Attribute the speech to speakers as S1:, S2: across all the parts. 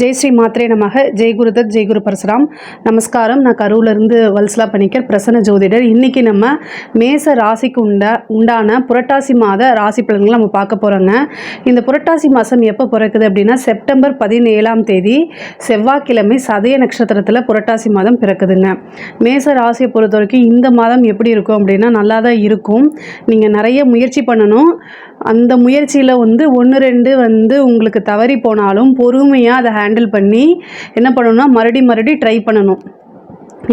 S1: ஜெய் ஸ்ரீ மாத்ரே நமக. ஜெய் குருதத் ஜெய் குரு பரசுராம். நமஸ்காரம். நான் கரூர்லேருந்து வல்சலா பணிக்கர் பிரசன்ன ஜோதிடர். இன்றைக்கி நம்ம மேச ராசிக்கு உண்டா உண்டான புரட்டாசி மாத ராசி பலன்களை நம்ம பார்க்க போகிறோங்க இந்த புரட்டாசி மாதம் எப்போ பிறக்குது அப்படின்னா செப்டம்பர் பதினேழாம் தேதி செவ்வாய்க்கிழமை சதய நட்சத்திரத்தில் புரட்டாசி மாதம் பிறக்குதுங்க. மேச ராசியை பொறுத்த வரைக்கும் இந்த மாதம் எப்படி இருக்கும் அப்படின்னா நல்லா தான் இருக்கும். நீங்கள் நிறைய முயற்சி பண்ணணும். அந்த முயற்சியில் வந்து ஒன்று ரெண்டு வந்து உங்களுக்கு தவறி போனாலும் பொறுமையாக அதை ஹேண்டில் பண்ணி என்ன பண்ணணும்னா மறுபடி மறுபடி ட்ரை பண்ணணும்.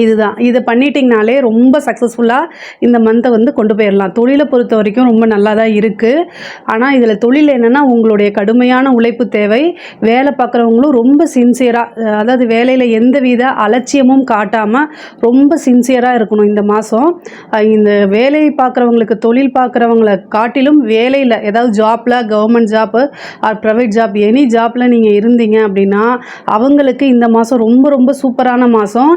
S1: இதுதான். இதை பண்ணிட்டிங்கனாலே ரொம்ப சக்ஸஸ்ஃபுல்லாக இந்த மந்த்தை வந்து கொண்டு போயிடலாம். தொழிலை பொறுத்த வரைக்கும் ரொம்ப நல்லா தான் இருக்குது ஆனால் இதில் தொழில் என்னென்னா உங்களுடைய கடுமையான உழைப்பு தேவை. வேலை பார்க்குறவங்களும் ரொம்ப சின்சியராக அதாவது வேலையில் எந்த வித அலட்சியமும் காட்டாமல் ரொம்ப சின்சியராக இருக்கணும் இந்த மாதம் இந்த வேலை பார்க்குறவங்களுக்கு தொழில் பார்க்குறவங்கள காட்டிலும் வேலையில் ஏதாவது ஜாப்பில் government job or private job any ஜாப்பில் நீங்கள் இருந்தீங்க அப்படின்னா அவங்களுக்கு இந்த மாதம் ரொம்ப ரொம்ப சூப்பரான மாதம்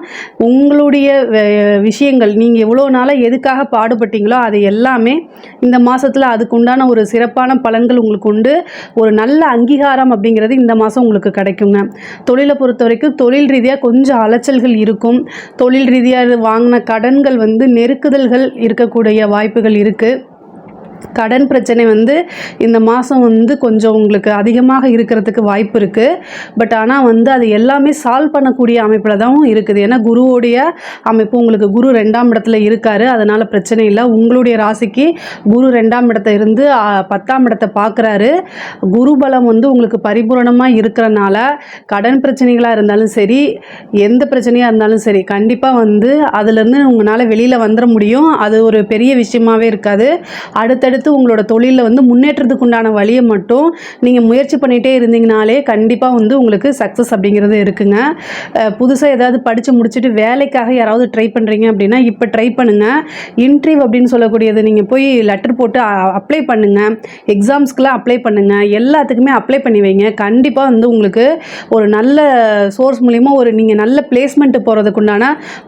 S1: உங்களுடைய வே- விஷயங்கள் நீங்கள் எவ்வளோ நாளாக எதுக்காக பாடுபட்டீங்களோ அது எல்லாமே இந்த மாதத்தில் அதுக்கு உண்டான ஒரு சிறப்பான பலன்கள் உங்களுக்கு உண்டு. ஒரு நல்ல அங்கீகாரம் அப்படிங்கிறது இந்த மாதம் உங்களுக்கு கிடைக்குங்க. தொழிலை பொறுத்த வரைக்கும் தொழில் ரீதியாக கொஞ்சம் அலைச்சல்கள் இருக்கும். தொழில் ரீதியாக வாங்கின கடன்கள் வந்து நெருக்குதல்கள் இருக்கக்கூடிய வாய்ப்புகள் இருக்குது கடன் பிரச்சனை வந்து இந்த மாதம் வந்து கொஞ்சம் உங்களுக்கு அதிகமாக இருக்கிறதுக்கு வாய்ப்பு இருக்குது பட் ஆனால் வந்து அது எல்லாமே சால்வ் பண்ணக்கூடிய அமைப்பில் தான் இருக்குது. ஏன்னா குருவோடைய அமைப்பு உங்களுக்கு குரு ரெண்டாம் இடத்துல இருக்காரு. அதனால் பிரச்சனை இல்லை. உங்களுடைய ராசிக்கு குரு ரெண்டாம் இடத்த இருந்து பத்தாம் இடத்தை பார்க்குறாரு குரு பலம் வந்து உங்களுக்கு பரிபூரணமாக இருக்கிறனால கடன் பிரச்சனைகளாக இருந்தாலும் சரி எந்த பிரச்சனையாக இருந்தாலும் சரி கண்டிப்பாக வந்து அதுலேருந்து உங்களால் வெளியில் வந்துட முடியும். அது ஒரு பெரிய விஷயமாவே இருக்காது. அடுத்த அடுத்தடுத்து உங்களோட தொழிலில் வந்து முன்னேற்றத்துக்கு உண்டான வழியை மட்டும் நீங்கள் முயற்சி பண்ணிகிட்டே இருந்தீங்கனாலே கண்டிப்பாக வந்து உங்களுக்கு சக்ஸஸ் அப்படிங்கிறது இருக்குங்க. புதுசாக ஏதாவது படித்து முடிச்சுட்டு வேலைக்காக யாராவது ட்ரை பண்ணுறீங்க அப்படின்னா இப்போ ட்ரை பண்ணுங்கள் இன்ட்ரிவ் அப்படின்னு சொல்லக்கூடியது நீங்கள் போய் லெட்டர் போட்டு அப்ளை பண்ணுங்கள் எக்ஸாம்ஸ்க்கெலாம் அப்ளை பண்ணுங்கள் எல்லாத்துக்குமே அப்ளை பண்ணி வைங்க. கண்டிப்பாக வந்து உங்களுக்கு ஒரு நல்ல சோர்ஸ் மூலிமா ஒரு நீங்கள் நல்ல பிளேஸ்மெண்ட்டு போகிறதுக்குண்டான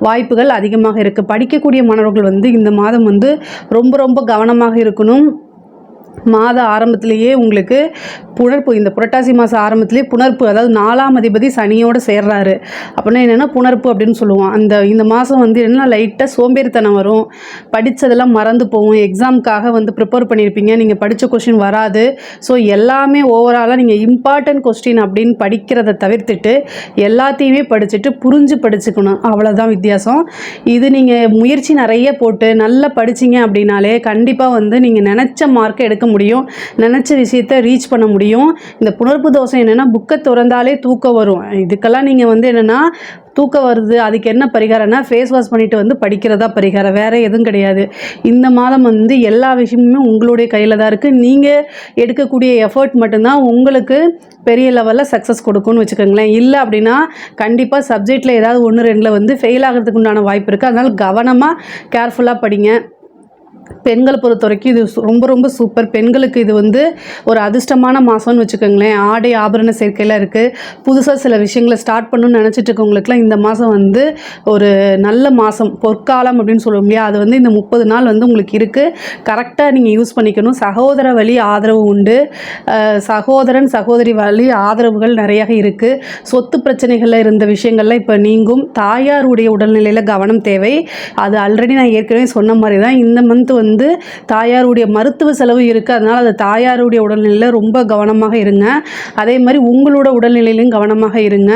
S1: வாய்ப்புகள் அதிகமாக இருக்குது படிக்கக்கூடிய மாணவர்கள் வந்து இந்த மாதம் வந்து ரொம்ப ரொம்ப கவனமாக இருக்கணும். long மாத ஆரம்பத்திலேயே உங்களுக்கு புணர்ப்பு இந்த புரட்டாசி மாதம் ஆரம்பத்திலேயே புணர்ப்பு அதாவது நாலாம் அதிபதி சனியோடு சேர்றாரு. அப்படின்னா என்னென்னா புணர்ப்பு அப்படின்னு சொல்லுவோம். அந்த இந்த மாதம் வந்து என்னென்னா லைட்டாக சோம்பேறித்தனம் வரும். படித்ததெல்லாம் மறந்து போகும். எக்ஸாமுக்காக வந்து ப்ரிப்பேர் பண்ணியிருப்பீங்க. நீங்கள் படித்த கொஷின் வராது. ஸோ எல்லாமே ஓவராலாக நீங்கள் இம்பார்ட்டன்ட் கொஸ்டின் அப்படின்னு படிக்கிறத தவிர்த்துட்டு எல்லாத்தையுமே படிச்சுட்டு புரிஞ்சு படிச்சுக்கணும். அவ்வளோதான் வித்தியாசம். இது நீங்கள் முயற்சி நிறைய போட்டு நல்லா படிச்சீங்க அப்படின்னாலே கண்டிப்பாக வந்து நீங்கள் நினச்ச மார்க்கை எடுக்க முடியும் நினச்ச விஷயத்த ரீச் பண்ண முடியும். இந்த புணர்ப்பு தோசை என்னென்னா புக்கை திறந்தாலே தூக்கம் வரும். இதுக்கெல்லாம் நீங்கள் வந்து என்னென்னா தூக்கம் வருது அதுக்கு என்ன பரிகாரம்னா ஃபேஸ் வாஷ் பண்ணிவிட்டு வந்து படிக்கிறதா பரிகாரம் வேறு எதுவும் கிடையாது. இந்த மாதம் வந்து எல்லா விஷயமுமே உங்களுடைய கையில் தான் இருக்குது நீங்கள் எடுக்கக்கூடிய எஃபர்ட் மட்டும்தான் உங்களுக்கு பெரிய லெவலில் சக்ஸஸ் கொடுக்கும்னு வச்சுக்கோங்களேன். இல்லை அப்படின்னா கண்டிப்பாக சப்ஜெக்டில் ஏதாவது ஒன்று ரெண்டில் வந்து ஃபெயில் ஆகிறதுக்கு உண்டான வாய்ப்பு இருக்குது அதனால் கவனமாக கேர்ஃபுல்லாக படிங்க. பெண்களை பொறுத்த வரைக்கும் இது ரொம்ப ரொம்ப சூப்பர். பெண்களுக்கு இது வந்து ஒரு அதிர்ஷ்டமான மாதம்னு வச்சுக்கோங்களேன். ஆடை ஆபரண சேர்க்கையில் இருக்குது புதுசாக சில விஷயங்களை ஸ்டார்ட் பண்ணணும்னு நினச்சிட்டு இருக்கவங்களுக்குலாம் இந்த மாதம் வந்து ஒரு நல்ல மாதம் பொற்காலம் அப்படின்னு சொல்லுவோம் இல்லையா? அது வந்து இந்த முப்பது நாள் வந்து உங்களுக்கு இருக்குது கரெக்டாக நீங்கள் யூஸ் பண்ணிக்கணும். சகோதர வழி ஆதரவு உண்டு. சகோதரன் சகோதரி வழி ஆதரவுகள் நிறையா இருக்குது சொத்து பிரச்சனைகளில் இருந்த விஷயங்கள்லாம் இப்போ நீங்கும். தாயாருடைய உடல்நிலையில் கவனம் தேவை. அது ஆல்ரெடி நான் ஏற்கனவே சொன்ன மாதிரி தான் இந்த மந்த் வந்து வந்து தாயாருடைய மருத்துவ செலவு இருக்குது அதனால் அது தாயாருடைய உடல்நிலையில் ரொம்ப கவனமாக இருங்க. அதே மாதிரி உங்களோட உடல்நிலையிலும் கவனமாக இருங்க.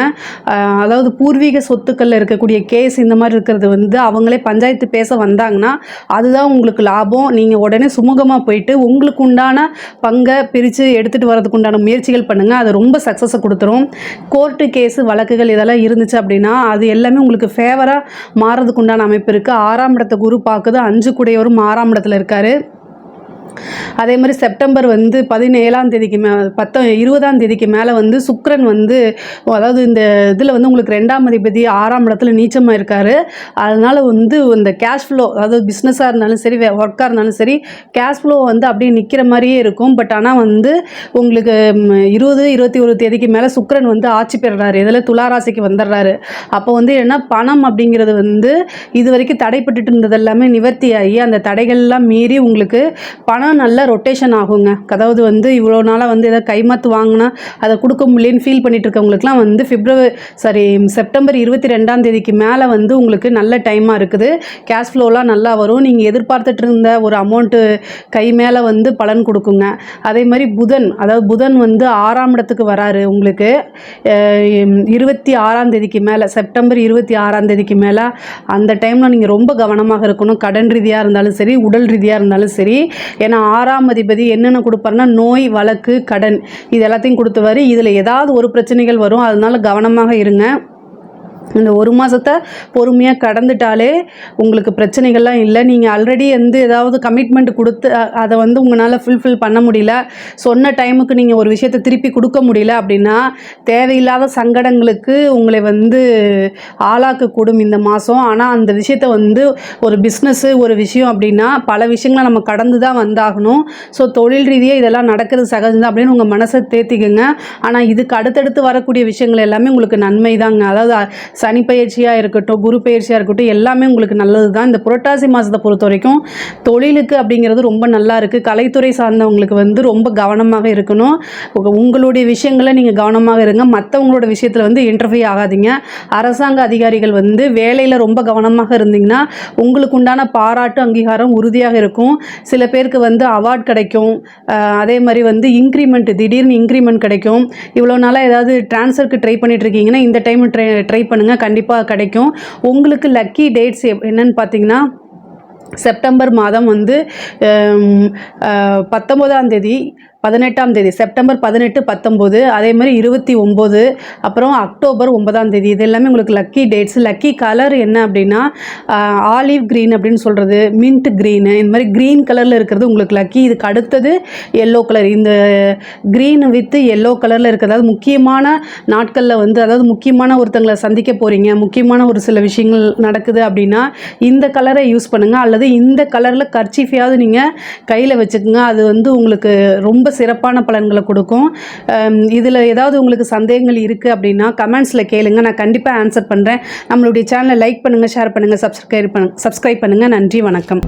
S1: அதாவது பூர்வீக சொத்துக்களில் இருக்கக்கூடிய கேஸ் இந்த மாதிரி இருக்கிறது வந்து அவங்களே பஞ்சாயத்து பேச வந்தாங்கன்னா அதுதான் உங்களுக்கு லாபம். நீங்கள் உடனே சுமூகமாக போயிட்டு உங்களுக்கு உண்டான பங்கை பிரித்து எடுத்துகிட்டு வரதுக்கு உண்டான முயற்சிகள் பண்ணுங்கள் அது ரொம்ப சக்ஸஸை கொடுத்துரும். கோர்ட்டு கேஸு வழக்குகள் இதெல்லாம் இருந்துச்சு அப்படின்னா அது எல்லாமே உங்களுக்கு ஃபேவராக மாறதுக்கு உண்டான அமைப்பு இருக்குது ஆறாம் இடத்தை குரு பார்க்குது அஞ்சு கூடையவரும் ஆறாம் இடத்துல இருக்கார். அதே மாதிரி செப்டம்பர் வந்து பதினேழாம் தேதிக்கு மே பத்த இருபதாம் தேதிக்கு மேலே வந்து சுக்ரன் வந்து அதாவது இந்த இதில் வந்து உங்களுக்கு ரெண்டாம் அதிபதி ஆறாம் இடத்துல நீச்சமாக இருக்கார் அதனால் வந்து இந்த கேஷ் ஃப்ளோ அதாவது பிஸ்னஸாக இருந்தாலும் சரி ஒர்க்காக இருந்தாலும் சரி கேஷ் ஃப்ளோ வந்து அப்படியே நிற்கிற மாதிரியே இருக்கும். பட் ஆனால் வந்து உங்களுக்கு இருபது இருபத்தி ஒரு தேதிக்கு மேலே சுக்ரன் வந்து ஆட்சி பெறுறாரு. இதில் துளாராசிக்கு வந்துடுறாரு. அப்போ வந்து என்ன பணம் அப்படிங்கிறது வந்து இது வரைக்கும் தடைப்பட்டுட்டு இருந்தது எல்லாமே நிவர்த்தி ஆகி அந்த தடைகள்லாம் மீறி உங்களுக்கு பண பணம் நல்ல ரொட்டேஷன் ஆகுங்க. அதாவது வந்து இவ்வளோ நாளாக வந்து எதாவது கைமாத்து வாங்கினா அதை கொடுக்க முடியலன்னு ஃபீல் பண்ணிட்டு இருக்கவங்களுக்குலாம் வந்து பிப்ரவரி சாரி செப்டம்பர் இருபத்தி ரெண்டாம் தேதிக்கு மேலே வந்து உங்களுக்கு நல்ல டைமாக இருக்குது. கேஷ் ஃப்ளோலாம் நல்லா வரும். நீங்கள் எதிர்பார்த்துட்டு இருந்த ஒரு அமௌண்ட்டு கை மேலே வந்து பலன் கொடுக்குங்க. அதே மாதிரி புதன் அதாவது புதன் வந்து ஆறாம் இடத்துக்கு வராரு உங்களுக்கு. இருபத்தி ஆறாம் தேதிக்கு மேலே செப்டம்பர் இருபத்தி ஆறாம் தேதிக்கு மேலே அந்த டைமில் நீங்கள் ரொம்ப கவனமாக இருக்கணும். கடன் ரீதியாக இருந்தாலும் சரி உடல் ரீதியாக இருந்தாலும் சரி. ஏன்னா ஆறாம் அதிபதி என்னென்ன கொடுப்பாருன்னா நோய் வழக்கு கடன் இது எல்லாத்தையும் கொடுத்துவாரு. இதில் ஏதாவது ஒரு பிரச்சனைகள் வரும். அதனால கவனமாக இருங்க. இந்த ஒரு மாதத்தை பொறுமையாக கடந்துட்டாலே உங்களுக்கு பிரச்சனைகள்லாம் இல்லை. நீங்கள் ஆல்ரெடி வந்து ஏதாவது கமிட்மெண்ட் கொடுத்து அதை வந்து உங்களால் ஃபுல்ஃபில் பண்ண முடியல. சொன்ன டைமுக்கு நீங்கள் ஒரு விஷயத்தை திருப்பி கொடுக்க முடியல அப்படின்னா தேவையில்லாத சங்கடங்களுக்கு உங்களை வந்து ஆளாக்கக்கூடும் இந்த மாதம் ஆனால் அந்த விஷயத்தை வந்து ஒரு பிஸ்னஸ்ஸு ஒரு விஷயம் அப்படின்னா பல விஷயங்களை நம்ம கடந்து தான் வந்தாகணும். ஸோ தொழில் ரீதியாக இதெல்லாம் நடக்கிறது சகஜம்தான் அப்படின்னு உங்கள் மனசை தேத்திக்கோங்க. ஆனால் இதுக்கு அடுத்தடுத்து வரக்கூடிய விஷயங்கள் எல்லாமே உங்களுக்கு நன்மை தாங்க அதாவது சனி பயிற்சியாக இருக்கட்டும் குரு பயிற்சியாக இருக்கட்டும் எல்லாமே உங்களுக்கு நல்லது தான் இந்த புரட்டாசி மாதத்தை பொறுத்த வரைக்கும் தொழிலுக்கு அப்படிங்கிறது ரொம்ப நல்லா இருக்குது கலைத்துறை சார்ந்தவங்களுக்கு வந்து ரொம்ப கவனமாக இருக்கணும். உங்களுடைய விஷயங்களை நீங்கள் கவனமாக இருங்க. மற்றவங்களோட விஷயத்தில் வந்து இன்டர்ஃபியூ ஆகாதீங்க. அரசாங்க அதிகாரிகள் வந்து வேலையில் ரொம்ப கவனமாக இருந்தீங்கன்னா உங்களுக்கு உண்டான பாராட்டு அங்கீகாரம் உறுதியாக இருக்கும். சில பேருக்கு வந்து அவார்ட் கிடைக்கும். அதே மாதிரி வந்து இன்க்ரிமெண்ட் திடீர்னு இன்க்ரிமெண்ட் கிடைக்கும். இவ்வளோ நாளாக ஏதாவது ட்ரான்ஸ்ஃபருக்கு ட்ரை பண்ணிட்டு இருக்கீங்கன்னா இந்த டைம் ட்ரை ட்ரை பண்ணுங்கள் கண்டிப்பாக கிடைக்கும். உங்களுக்கு லக்கி டேட்ஸ் என்னன்னு பார்த்தீங்கன்னா செப்டம்பர் மாதம் வந்து பத்தொம்போதாம் தேதி பதினெட்டாம் தேதி செப்டம்பர் பதினெட்டு பத்தொம்போது அதே மாதிரி இருபத்தி ஒம்பது அப்புறம் அக்டோபர் ஒன்பதாம் தேதி. இது எல்லாமே உங்களுக்கு லக்கி டேட்ஸ் லக்கி கலர் என்ன அப்படின்னா ஆலிவ் க்ரீன் அப்படின்னு சொல்கிறது மின்ட் க்ரீனு இந்த மாதிரி க்ரீன் கலரில் இருக்கிறது உங்களுக்கு லக்கி இதுக்கு அடுத்தது எல்லோ கலர் இந்த க்ரீன் வித் எல்லோ கலரில் இருக்கிறது. முக்கியமான நாட்களில் வந்து அதாவது முக்கியமான ஒருத்தங்களை சந்திக்க போகிறீங்க முக்கியமான ஒரு சில விஷயங்கள் நடக்குது அப்படின்னா இந்த கலரை யூஸ் பண்ணுங்கள் அல்லது இந்த கலரில் கர்ச்சிஃபையாவது நீங்கள் கையில் வச்சுக்கோங்க. அது வந்து உங்களுக்கு ரொம்ப சிறப்பான பலன்களை கொடுக்கும். இதில் ஏதாவது உங்களுக்கு சந்தேகங்கள் இருக்குது அப்படின்னா கமெண்ட்ஸில் கேளுங்க. நான் கண்டிப்பாக ஆன்சர் பண்ணுறேன் நம்மளுடைய சேனலை லைக் பண்ணுங்கள் ஷேர் பண்ணுங்கள் சப்ஸ்கிரைப் பண்ணு சப்ஸ்கிரைப் பண்ணுங்கள் நன்றி வணக்கம்.